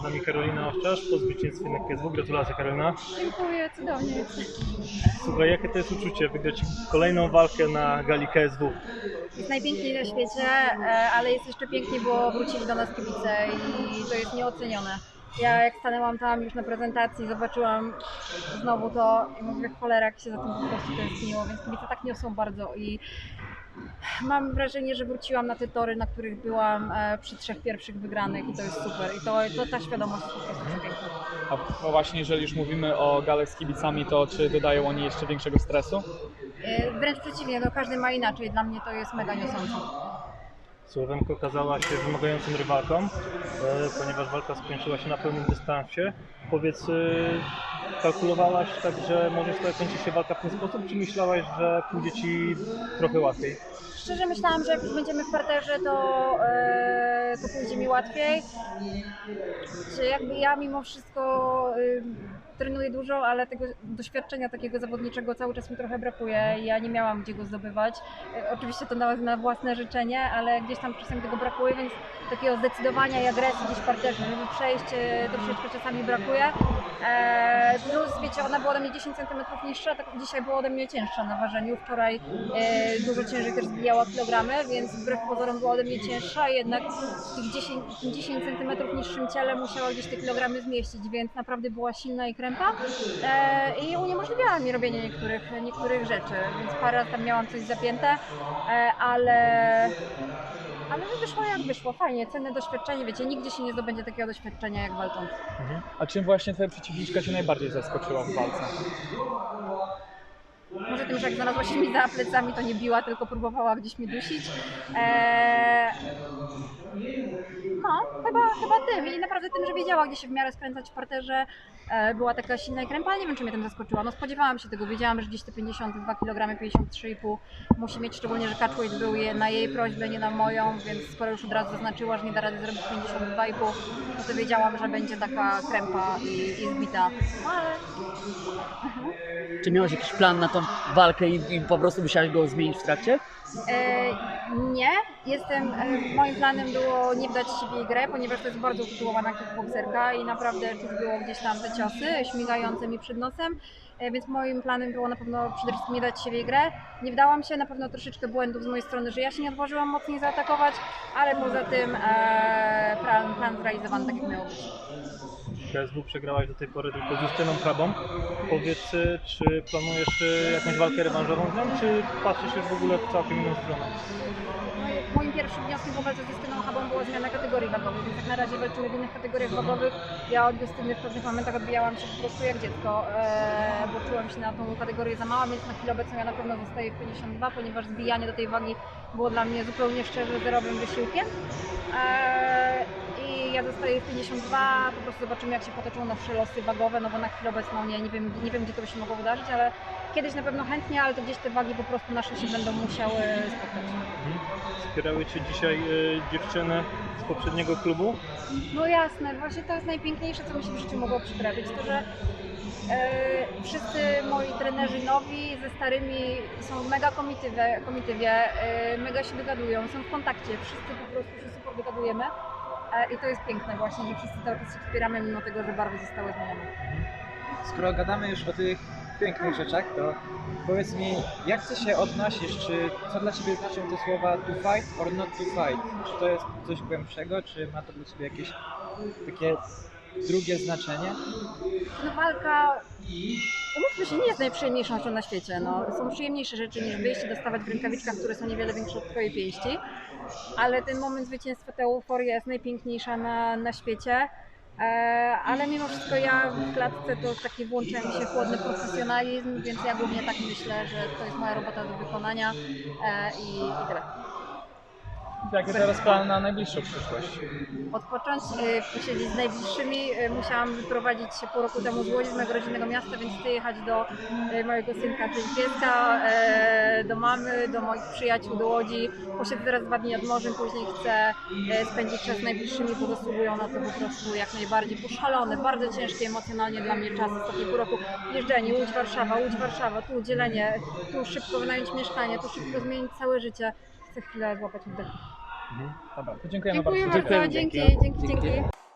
Z nami Karolina Owczarz po zwycięstwie na KSW. Gratulacje Karolina. Dziękuję, cudownie jest. Słuchaj, jakie to jest uczucie wygrać kolejną walkę na gali KSW? Jest najpiękniej na świecie, e, ale jest jeszcze piękniej było wrócić do nas kibice i to jest nieocenione. Ja jak stanęłam tam już na prezentacji, zobaczyłam znowu to i mówię, cholera, jak się za tym po prostu tęskniło, więc kibice tak niosą bardzo i mam wrażenie, że wróciłam na te tory, na których byłam e, przy trzech pierwszych wygranych i to jest super. I to, to ta świadomość jest po prostu przepiękna. A właśnie, jeżeli już mówimy o galach z kibicami, to czy dodają oni jeszcze większego stresu? E, Wręcz przeciwnie, no każdy ma inaczej, dla mnie to jest mega niosące. Słowenko okazała się wymagającym rywalką, e, ponieważ walka skończyła się na pełnym dystansie. Powiedz, e, kalkulowałaś tak, że może skończyć się walka w ten sposób, czy myślałaś, że pójdzie Ci trochę łatwiej? Szczerze myślałam, że jak będziemy w parterze, to, e, to pójdzie mi łatwiej. Czy jakby ja mimo wszystko trenuję dużo, ale tego doświadczenia takiego zawodniczego cały czas mi trochę brakuje. Ja nie miałam gdzie go zdobywać. E, oczywiście to na, na własne życzenie, ale gdzieś tam czasem tego brakuje, więc takiego zdecydowania i agresji gdzieś parterze, żeby przejść e, troszeczkę czasami brakuje. E, plus wiecie, ona była ode mnie 10 cm niższa, tak dzisiaj była ode mnie cięższa na ważeniu. Wczoraj e, dużo ciężej też zbijała kilogramy, więc wbrew pozorom była ode mnie cięższa, jednak w tych 10, w tym 10 cm niższym ciele musiała gdzieś te kilogramy zmieścić, więc naprawdę była silna i krępa e, i uniemożliwiała mi robienie niektórych, niektórych rzeczy, więc parę razy tam miałam coś zapięte, e, ale ale no wyszło jak wyszło, fajnie, cenne doświadczenie, wiecie, nigdzie się nie zdobędzie takiego doświadczenia jak walcząc. A czym właśnie twoja przeciwniczka cię najbardziej zaskoczyła w walce? Może tym, że jak znalazła się mi za plecami, to nie biła, tylko próbowała gdzieś mnie dusić. Eee... No, chyba, chyba tym. I naprawdę tym, że wiedziała, gdzie się w miarę skręcać w parterze. E, była taka silna i krępa, nie wiem, czy mnie tym zaskoczyła. No spodziewałam się tego, wiedziałam, że gdzieś te 52 kg, 53,5 musi mieć, szczególnie, że catchweight był je na jej prośbę, nie na moją, więc skoro już od razu zaznaczyła, że nie da rady zrobić 52,5, no to wiedziałam, że będzie taka krępa i, i zbita. No, ale Czy miałeś jakiś plan na tą walkę i, i po prostu musiałeś go zmienić w trakcie? E, nie, jestem, e, moim planem było nie wdać się w jej grę, ponieważ to jest bardzo utytułowana kickboxerka i naprawdę czuć było gdzieś tam te ciosy śmigające mi przed nosem, e, więc moim planem było na pewno przede wszystkim nie dać się grę. Nie wdałam się, na pewno troszeczkę błędów z mojej strony, że ja się nie odważyłam mocniej zaatakować, ale poza tym e, plan, plan zrealizowany tak jak miało być. KSW przegrałaś do tej pory tylko z Justyną Krabą. Powiedz, e, czy planujesz e, jakąś walkę rewanżową z nią, czy patrzysz już w ogóle w całkiem inną stronę? Moim pierwszym wnioskiem po walce z Justyną Chabą była zmiana kategorii wagowej, więc tak na razie walczymy w innych kategoriach wagowych. Ja od Justyny w pewnych momentach odbijałam się po prostu jak dziecko, e, bo czułam się na tą kategorię za mała, więc na chwilę obecną ja na pewno zostaję w 52, ponieważ zbijanie do tej wagi było dla mnie zupełnie szczerze zerowym wysiłkiem. E, I ja zostaję w 52, po prostu zobaczymy jak się potoczą nasze losy wagowe, no bo na chwilę obecną nie, nie, wiem, nie wiem gdzie to by się mogło wydarzyć, ale kiedyś na pewno chętnie, ale to gdzieś te wagi po prostu nasze się będą musiały spotkać. Mhm. Wspierały Cię dzisiaj e, dziewczyny z poprzedniego klubu? No jasne, właśnie to jest najpiękniejsze, co mi się w życiu mogło przytrafić, to że e, wszyscy moi trenerzy nowi ze starymi są w mega komitywie, komitywie e, mega się dogadują, są w kontakcie, wszyscy po prostu super dogadujemy i to jest piękne właśnie, że wszyscy cały czas się wspieramy mimo tego, że barwy zostały zmienione. Skoro gadamy już o tych pięknych rzeczach, to powiedz mi, jak ty się odnosisz, czy co dla ciebie znaczą te słowa to fight or not to fight? Czy to jest coś głębszego, czy ma to dla ciebie jakieś takie drugie znaczenie? No walka, umówmy się, nie jest najprzyjemniejszą rzeczą na świecie. No, są przyjemniejsze rzeczy niż wyjść i dostawać w rękawiczkach, które są niewiele większe od twojej pięści. Ale ten moment zwycięstwa, ta euforia jest najpiękniejsza na, na świecie. E, ale mimo wszystko ja w klatce to taki włączyłem się chłodny profesjonalizm, więc ja głównie tak myślę, że to jest moja robota do wykonania e, i, i tyle. Jakie teraz plany na najbliższą przyszłość? odpocząć, y, posiedzieć z najbliższymi. Y, Musiałam wyprowadzić się pół roku temu z Łodzi, z mojego rodzinnego miasta, więc chcę jechać do y, mojego synka, czyli pieska, e, do mamy, do moich przyjaciół, do Łodzi. Posiedzę teraz dwa dni nad morzem, później chcę spędzić czas z najbliższymi, bo zasługują na to po prostu jak najbardziej. Poszalony, bardzo ciężki emocjonalnie dla mnie czas ostatni pół roku. Jeżdżenie, Łódź, Warszawa, Łódź, Warszawa, tu dzielenie, tu szybko wynająć mieszkanie, tu szybko zmienić całe życie. Chwilę złapać oddech. Dobra, to dziękujemy Dziękuję bardzo. bardzo, dzięki, dzięki, Dzięki. dzięki.